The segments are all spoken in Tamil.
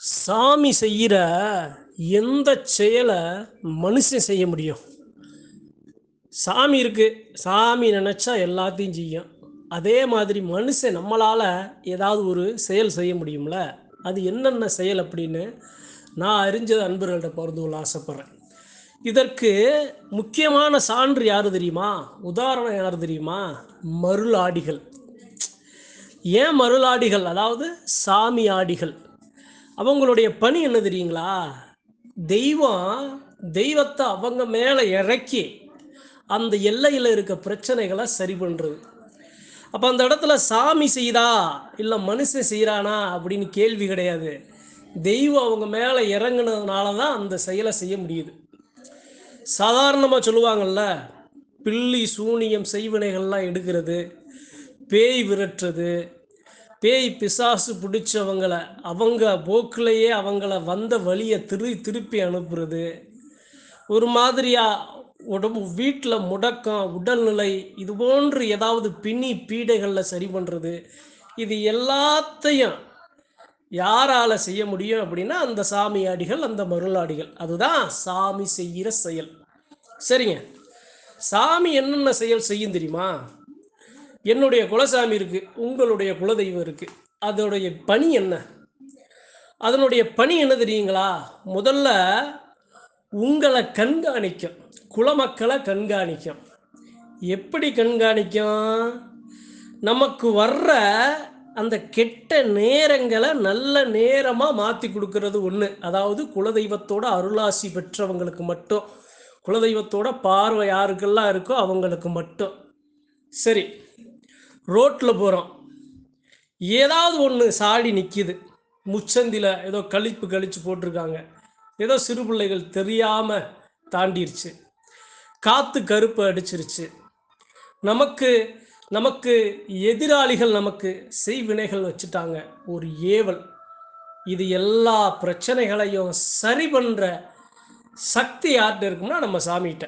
சாமி செய்கிற எந்த செயலை மனுஷன் செய்ய முடியும்? சாமி இருக்குது சாமி நினச்சா எல்லாத்தையும் செய்யும். அதே மாதிரி மனுஷன் நம்மளால் ஏதாவது ஒரு செயல் செய்ய முடியும்ல? அது என்னென்ன செயல் அப்படின்னு நான் அறிஞ்சது அன்பர்கள்ட்ட பகிர்ந்து கொள்ள ஆசைப்பட்றேன். இதற்கு முக்கியமான சான்று யார் தெரியுமா? உதாரணம் யார் தெரியுமா? மருளாடிகள். ஏன் மருளாடிகள்? அதாவது சாமி ஆடிகள். அவங்களுடைய பணி என்ன தெரியுங்களா? தெய்வம் தெய்வத்தை அவங்க மேலே இறக்கி அந்த எல்லையில் இருக்க பிரச்சனைகளை சரி பண்ணுறது அப்போ அந்த இடத்துல சாமி செய்தா இல்லை மனுஷன் செய்கிறானா அப்படின்னு கேள்வி கிடையாது. தெய்வம் அவங்க மேலே இறங்குனதுனால தான் அந்த செயலை செய்ய முடியுது. சாதாரணமாக சொல்லுவாங்கள்ல பில்லி சூனியம் செய்வினைகள்லாம் எடுக்கிறது பேய் விரட்டுறது பேய் பிசாசு பிடிச்சவங்கள அவங்க போக்கிலேயே அவங்கள வந்த வழியை திரு திருப்பி அனுப்புறது. ஒரு மாதிரியாக உடம்பு வீட்டில் முடக்கம் உடல்நிலை இது போன்று ஏதாவது பின்னி பீடைகளில் சரி பண்ணுறது இது எல்லாத்தையும் யாரால் செய்ய முடியும் அப்படின்னா அந்த சாமியாடிகள் அந்த மருளாடிகள் அதுதான் சாமி செய்கிற செயல். சரிங்க. சாமி என்னென்ன செயல் செய்யும் தெரியுமா? என்னுடைய குலசாமி இருக்கு உங்களுடைய குலதெய்வம் இருக்கு. அதோடைய பணி என்ன? அதனுடைய பணி என்ன தெரியுங்களா? முதல்ல உங்களை கண்காணிக்கும் குலமக்களை கண்காணிக்கும். எப்படி கண்காணிக்கும்? நமக்கு வர்ற அந்த கெட்ட நேரங்களை நல்ல நேரமாக மாற்றி கொடுக்கறது ஒன்று அதாவது குலதெய்வத்தோட அருளாசி பெற்றவங்களுக்கு மட்டும் குலதெய்வத்தோட பார்வை யாருக்கெல்லாம் இருக்கோ அவங்களுக்கு மட்டும். சரி ரோட்டில் போகிறோம் ஏதாவது ஒன்று சாடி நிற்கிது முச்சந்தியில் ஏதோ கழிப்பு கழிச்சு போட்டிருக்காங்க. ஏதோ சிறு பிள்ளைகள் தெரியாமல் தாண்டிருச்சு. காற்று கருப்பு அடிச்சிருச்சு. நமக்கு நமக்கு எதிராளிகள் நமக்கு செய்வினைகள் வச்சுட்டாங்க. ஒரு ஏவல். இது எல்லா பிரச்சனைகளையும் சரி பண்ணுற சக்தி யார்கிட்ட இருக்கும்னா நம்ம சாமிகிட்ட.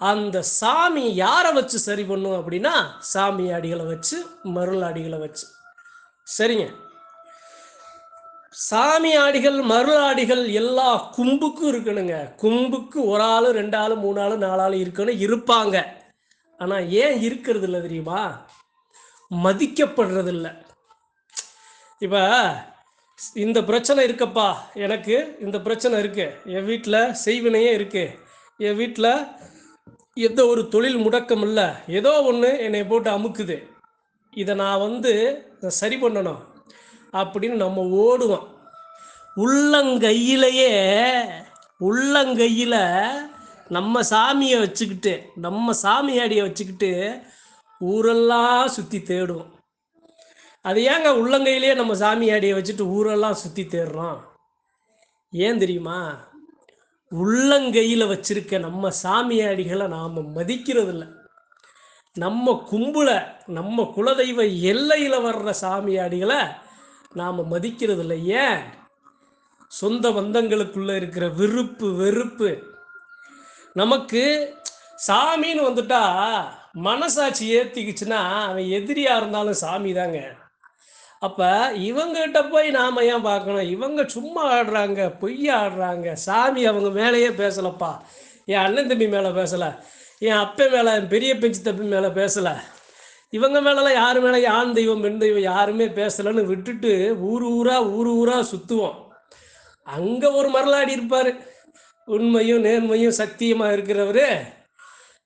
அந்த சாமி யாரை வச்சு சரி பண்ணும் அப்படின்னா சாமி அடிகளை வச்சு மருள் அடிகளை வச்சு. சரிங்க. சாமி ஆடிகள் மருள் ஆடிகள் எல்லா கும்புக்கும் இருக்கணுங்க. கும்புக்கு ஒரு ஆள் ரெண்டு ஆள் மூணு ஆள் நாலு ஆள் இருக்கணும் இருப்பாங்க. ஆனால் ஏன் இருக்கிறது இல்லை தெரியுமா? மதிக்கப்படுறது இல்லை இப்போ இந்த பிரச்சனை இருக்கப்பா எனக்கு இந்த பிரச்சனை இருக்குது என் வீட்டில் செய்வினையே இருக்குது என் வீட்டில் எந்த ஒரு தொழில் முடக்கம் இல்லை ஏதோ ஒன்று என்னை போட்டு அமுக்குது. இதை நான் வந்து சரி பண்ணணும் அப்படின்னு நம்ம ஓடுவோம். உள்ளங்கையிலேயே உள்ளங்கையில் நம்ம சாமியை வச்சுக்கிட்டு நம்ம சாமியாடியை வச்சுக்கிட்டு ஊரெல்லாம் சுற்றி தேடுவோம். அது ஏங்க உள்ளங்கையிலேயே நம்ம சாமியாடியை வச்சுட்டு ஊரெல்லாம் சுற்றி தேடுறோம்? ஏன் தெரியுமா? உள்ளங்கையில் வச்சிருக்க நம்ம சாமியாடிகளை நாம் மதிக்கிறதில்ல. நம்ம கும்பலை நம்ம குலதெய்வ எல்லையில் வர்ற சாமியாடிகளை நாம் மதிக்கிறதில்ல. ஏன்? சொந்த பந்தங்களுக்குள்ளே இருக்கிற விருப்பு வெறுப்பு. நமக்கு சாமின்னு வந்துட்டா மனசாட்சி ஏற்றிக்கிச்சுன்னா அவன் எதிரியாக இருந்தாலும் சாமி தாங்க அப்போ இவங்ககிட்ட போய் நாம் ஏன் பார்க்கணும்? இவங்க சும்மா ஆடுறாங்க பொய்யா ஆடுறாங்க. சாமி அவங்க மேலேயே பேசலப்பா. என் அண்ணன் தம்பி மேலே பேசலை. என் அப்பன் மேலே என் பெரிய பெஞ்சு தம்பி மேலே பேசலை. இவங்க மேலெல்லாம் யார் மேலே ஆண் தெய்வம் பெண் தெய்வம் யாருமே பேசலைன்னு விட்டுட்டு ஊர் ஊரா ஊர் ஊரா சுற்றுவோம் அங்கே ஒரு மரலாடி இருப்பார். உண்மையும் நேர்மையும் சக்தியமாக இருக்கிறவர்.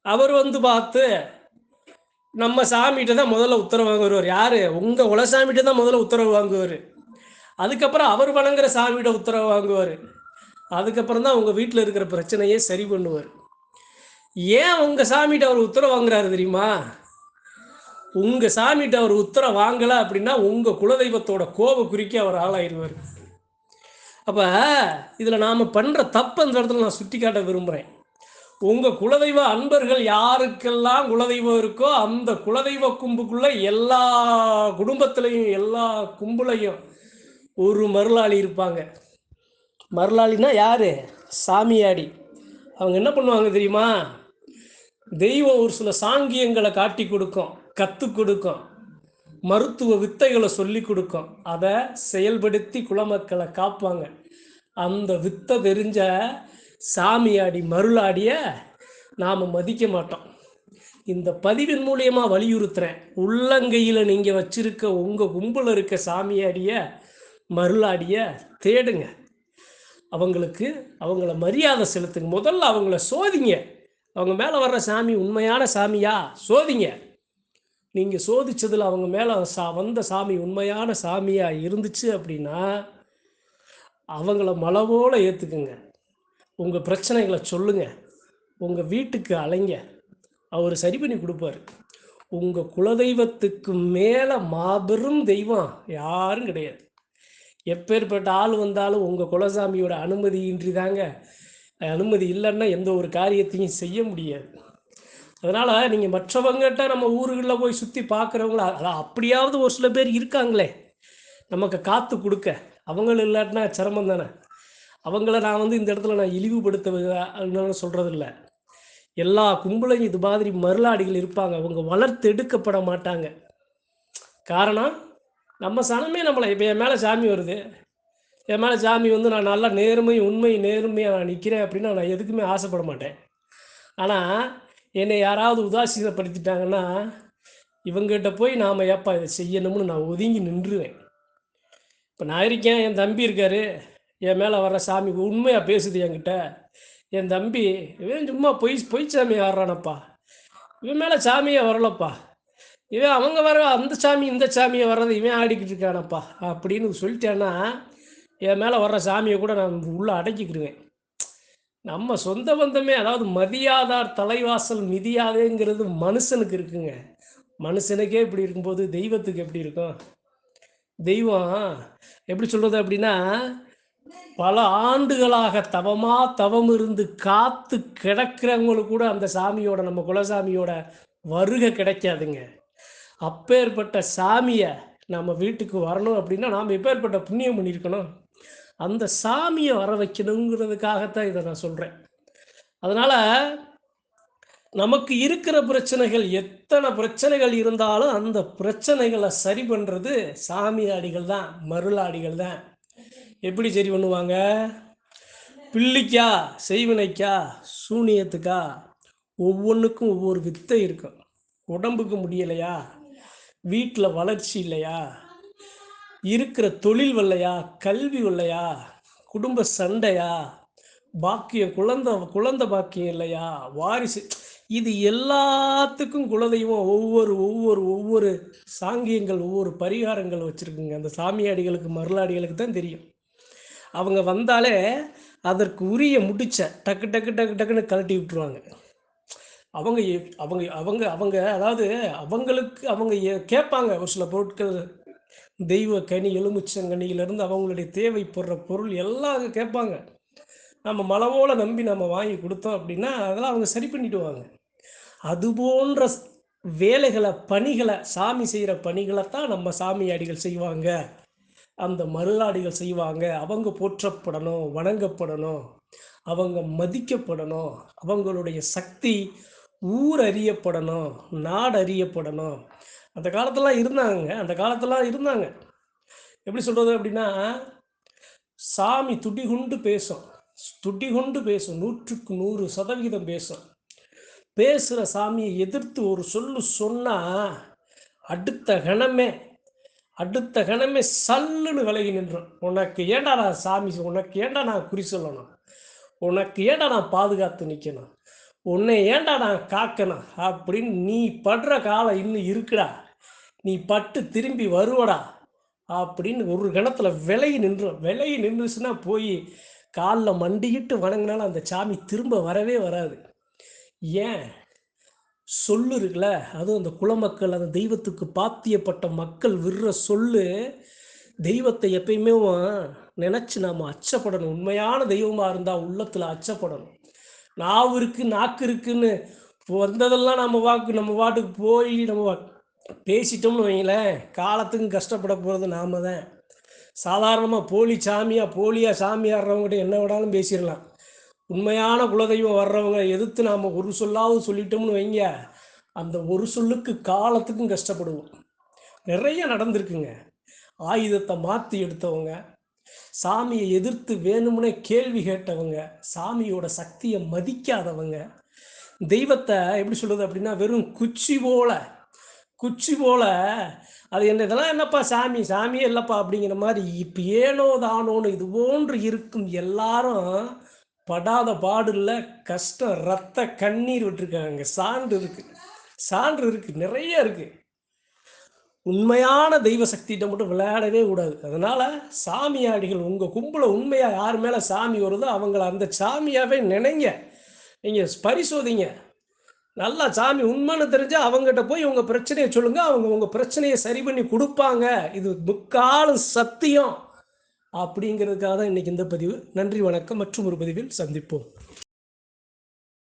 அவர் வந்து பார்த்து நம்ம சாமிகிட்ட தான் முதல்ல உத்தரவு வாங்குவார் யார்? உங்கள் உலசாமிகிட்ட தான் முதல்ல உத்தரவு வாங்குவார். அதுக்கப்புறம் அவர் வணங்குற சாமிகிட்ட உத்தரவு வாங்குவார். அதுக்கப்புறம் தான் உங்கள் வீட்டில் இருக்கிற பிரச்சனையே சரி பண்ணுவார். ஏன் உங்கள் சாமிகிட்ட அவர் உத்தரவு வாங்குறாரு தெரியுமா? உங்கள் சாமிகிட்ட அவர் உத்தரவு வாங்கலை அப்படின்னா உங்கள் குலதெய்வத்தோட கோப குறிக்க அவர் ஆளாயிடுவார் அப்போ இதில் நாம் பண்ணுற தப்பு அந்த இடத்துல நான் சுட்டி காட்ட விரும்புகிறேன் உங்கள் குலதெய்வ அன்பர்கள் யாருக்கெல்லாம் குலதெய்வம் இருக்கோ அந்த குலதெய்வ கும்புக்குள்ளே எல்லா குடும்பத்திலையும் எல்லா கும்புலையும் ஒரு மருளாளி இருப்பாங்க. மருளாளினா யார்? சாமியாடி. அவங்க என்ன பண்ணுவாங்க தெரியுமா? தெய்வம் ஒரு சில சாங்கியங்களை காட்டி கொடுக்கும் கற்றுக் கொடுக்கும் மருத்துவ வித்தைகளை சொல்லி கொடுக்கும். அதை செயல்படுத்தி குலமக்களை காப்பாங்க. அந்த வித்தை தெரிஞ்ச சாமியாடி மருளாடிய நாம் மதிக்க மாட்டோம். இந்த பதிவின் மூலியமா வலியுறுத்துறேன். உள்ளங்கையில் நீங்கள் வச்சிருக்க உங்கள் கும்பலில் இருக்க சாமியாடிய மருளாடிய தேடுங்க. அவங்களுக்கு அவங்கள மரியாதை செலுத்துங்க. முதல்ல அவங்கள சோதிங்க. அவங்க மேலே வர்ற சாமி உண்மையான சாமியா? சோதிங்க. நீங்கள் சோதிச்சதில் அவங்க மேலே சா வந்த சாமி உண்மையான சாமியாக இருந்துச்சு அப்படின்னா அவங்கள மலவோல ஏற்றுக்குங்க உங்கள் பிரச்சனைகளை சொல்லுங்க. உங்கள் வீட்டுக்கு அலைங்க. அவர் சரி பண்ணி கொடுப்பாரு. உங்கள் குலதெய்வத்துக்கு மேலே மாபெரும் தெய்வம் யாரும் கிடையாது. எப்பேற்பட்ட ஆள் வந்தாலும் உங்கள் குலசாமியோட அனுமதியின்றி தாங்க அனுமதி இல்லைன்னா எந்த ஒரு காரியத்தையும் செய்ய முடியாது. அதனால் நீங்கள் மற்றவங்ககிட்ட நம்ம ஊர்களில் போய் சுற்றி பார்க்குறவங்கள அதான் அப்படியாவது ஒரு சில பேர் இருக்காங்களே. நமக்கு காத்து கொடுக்க. அவங்களும் இல்லாட்டினா சிரமம் தானே. அவங்கள நான் வந்து இந்த இடத்துல நான் இழிவுபடுத்த சொல்கிறதில்ல எல்லா கும்பலையும் இது மாதிரி மருளாடிகள் இருப்பாங்க. அவங்க வளர்த்து எடுக்கப்பட மாட்டாங்க. காரணம் நம்ம சனமே நம்மளை இப்போ என் மேலே சாமி வருது. என் மேலே சாமி வந்து நான் நல்லா நேர்மை உண்மை நேர்மையாக நான் நிற்கிறேன் அப்படின்னு நான் எதுக்குமே ஆசைப்பட மாட்டேன். ஆனால் என்னை யாராவது உதாசீனப்படுத்திட்டாங்கன்னா இவங்ககிட்ட போய் நாம் ஏப்பா இதை செய்யணும்னு நான் ஒதுங்கி நின்றுவேன். இப்போ நான் இருக்கேன் என் தம்பி இருக்காரு. என் மேலே வர்ற சாமி உண்மையாக பேசுது என்கிட்ட? என் தம்பி இவன் சும்மா பொய் பொய் சாமி ஆடுறானப்பா. இவன் மேலே சாமியே வரலப்பா. இவன் அவங்க வர அந்த சாமி இந்த சாமியை வர்றது இவன் ஆடிக்கிட்டு இருக்கானப்பா. அப்படின்னு சொல்லிட்டேன்னா என் மேலே வர்ற சாமியை கூட நான் உள்ளே அடக்கிக்கிடுவேன். நம்ம சொந்த பந்தமே அதாவது மதியாதார் தலைவாசல் மிதியாதேங்கிறது மனுஷனுக்கு இருக்குங்க. மனுஷனுக்கே இப்படி இருக்கும்போது தெய்வத்துக்கு எப்படி இருக்கும்? தெய்வம் எப்படி சொல்கிறது அப்படின்னா பல ஆண்டுகளாக தவமா தவம் இருந்து காத்து கிடக்கிறவங்களுக்கு கூட அந்த சாமியோட நம்ம குலசாமியோட வருகை கிடைக்காதுங்க. அப்பேற்பட்ட சாமியை நம்ம வீட்டுக்கு வரணும் அப்படின்னா நாம் எப்பேற்பட்ட புண்ணியம் பண்ணியிருக்கணும்? அந்த சாமியை வர வைக்கணுங்கிறதுக்காகத்தான் இதை நான் சொல்கிறேன் அதனால் நமக்கு இருக்கிற பிரச்சனைகள் எத்தனை பிரச்சனைகள் இருந்தாலும் அந்த பிரச்சனைகளை சரி பண்ணுறது சாமியாடிகள் தான் மருளாடிகள் தான். எப்படி சரி பண்ணுவாங்க? பிள்ளிக்கா செய்வினைக்கா சூனியத்துக்கா ஒவ்வொன்றுக்கும் ஒவ்வொரு வித்தை இருக்கும் உடம்புக்கு முடியலையா? வீட்டில் வளர்ச்சி இல்லையா? இருக்கிற தொழில் வரலையா? கல்வி வரலையா? குடும்ப சண்டையா? பாக்கியம் குழந்த குழந்த பாக்கியம் இல்லையா? வாரிசு. இது எல்லாத்துக்கும் குலதெய்வம் ஒவ்வொரு ஒவ்வொரு ஒவ்வொரு சாங்கியங்கள் ஒவ்வொரு பரிகாரங்கள் வச்சுருக்குங்க. அந்த சாமியாடிகளுக்கு மருளாடிகளுக்கு தான் தெரியும். அவங்க வந்தாலே அதற்கு உரிய முடிச்ச டக்கு டக்கு டக்கு டக்குன்னு கழட்டி விட்டுருவாங்க. அவங்க எ- அவங்க அவங்க அவங்க அதாவது அவங்களுக்கு அவங்க கேட்பாங்க. ஒரு சில பொருட்கள் தெய்வ கனி எலுமிச்சங்கனியிலேருந்து அவங்களுடைய தேவைப்படுற பொருள் எல்லாம் கேட்பாங்க. நம்ம மலவோல நம்பி நம்ம வாங்கி கொடுத்தோம் அப்படின்னா அதெல்லாம் அவங்க சரி பண்ணிடுவாங்க. அது போன்ற வேலைகளை பணிகளை சாமி செய்கிற பணிகளை தான் நம்ம சாமியாடிகள் செய்வாங்க. அந்த மருளாடிகள் செய்வாங்க. அவங்க போற்றப்படணும் வணங்கப்படணும். அவங்க மதிக்கப்படணும். அவங்களுடைய சக்தி ஊர் அறியப்படணும் நாடு அறியப்படணும் அந்த காலத்தெல்லாம் இருந்தாங்க அந்த காலத்தெல்லாம் இருந்தாங்க. எப்படி சொல்கிறது அப்படின்னா சாமி துடி கொண்டு பேசும். துடிகுண்டு பேசும். நூற்றுக்கு நூறு சதவிகிதம் பேசும். பேசுகிற சாமியை எதிர்த்து ஒரு சொல்லு சொன்னால் அடுத்த கணமே அடுத்த கணமே சல்லுன்னு விலகி நின்றோம் உனக்கு ஏண்டா நான் சாமி உனக்கு ஏன்டா நான் குறி சொல்லணும்? உனக்கு ஏன்டா நான் பாதுகாத்து நிற்கணும் உன்னை ஏன்டா நான் காக்கணும்? அப்படின்னு நீ படுற காலம் இன்னும் இருக்குடா. நீ பட்டு திரும்பி வருவடா. அப்படின்னு ஒரு கணத்தில் விலகி நின்றோம் விலகி நின்றுச்சுன்னா போய் காலில் மண்டிக்கிட்டு வணங்கினாலும் அந்த சாமி திரும்ப வரவே வராது. ஏன்? சொல்லு இருக்குல்ல அதுவும் அந்த குலமக்கள் அந்த தெய்வத்துக்கு பாத்தியப்பட்ட மக்கள் விடுற சொல்லு தெய்வத்தை எப்பயுமே நினச்சி நாம் அச்சப்படணும். உண்மையான தெய்வமாக இருந்தால் உள்ளத்தில் அச்சப்படணும். நாவு இருக்கு நாக்கு இருக்குன்னு வந்ததெல்லாம் நம்ம வாக்கு நம்ம வாட்டுக்கு போய் நம்ம வா- பேசிட்டோம்னு வைங்களேன் காலத்துக்கும் கஷ்டப்பட போகிறது நாம தான். சாதாரணமாக போலி சாமியா போலியா சாமியாடுறவங்ககிட்ட என்ன விடாலும் பேசிடலாம். உண்மையான குலதெய்வம் வர்றவங்க எதிர்த்து நாம் ஒரு சொல்லாவது சொல்லிட்டோம்னு வைங்க. அந்த ஒரு சொல்லுக்கு காலத்துக்கும் கஷ்டப்படுவோம். நிறைய நடந்திருக்குங்க. ஆயுதத்தை மாற்றி எடுத்தவங்க சாமியை எதிர்த்து வேணும்னே கேள்வி கேட்டவங்க சாமியோட சக்தியை மதிக்காதவங்க தெய்வத்தை எப்படி சொல்கிறது அப்படின்னா வெறும் குச்சி போல குச்சி போல அது என்ன இதெல்லாம் என்னப்பா சாமி சாமியே இல்லைப்பா அப்படிங்கிற மாதிரி இப்போ ஏனோ தானோன்னு இது போன்று இருக்கும் எல்லாரும் படாத பாடுல கஷ்டம் ரத்த கண்ணீர் விட்டுருக்காங்க. சான்று இருக்கு. சான்று இருக்கு. நிறைய இருக்கு. உண்மையான தெய்வ சக்திகிட்ட மட்டும் விளையாடவே கூடாது. அதனால சாமியாடிகள் உங்க கும்பல உண்மையா யார் மேல சாமி வருதோ அவங்கள அந்த சாமியாவே நினைங்க. நீங்க பரிசோதிங்க. நல்லா சாமி உண்மைன்னு தெரிஞ்சா அவங்ககிட்ட போய் உங்க பிரச்சனையை சொல்லுங்க. அவங்க உங்க பிரச்சனையை சரி பண்ணி கொடுப்பாங்க. இது முக்காலும் சத்தியம். அப்படிங்கிறதுக்காக தான் இன்னைக்கு இந்த பதிவு. நன்றி வணக்கம். மற்றும் ஒரு பதிவில் சந்திப்போம்.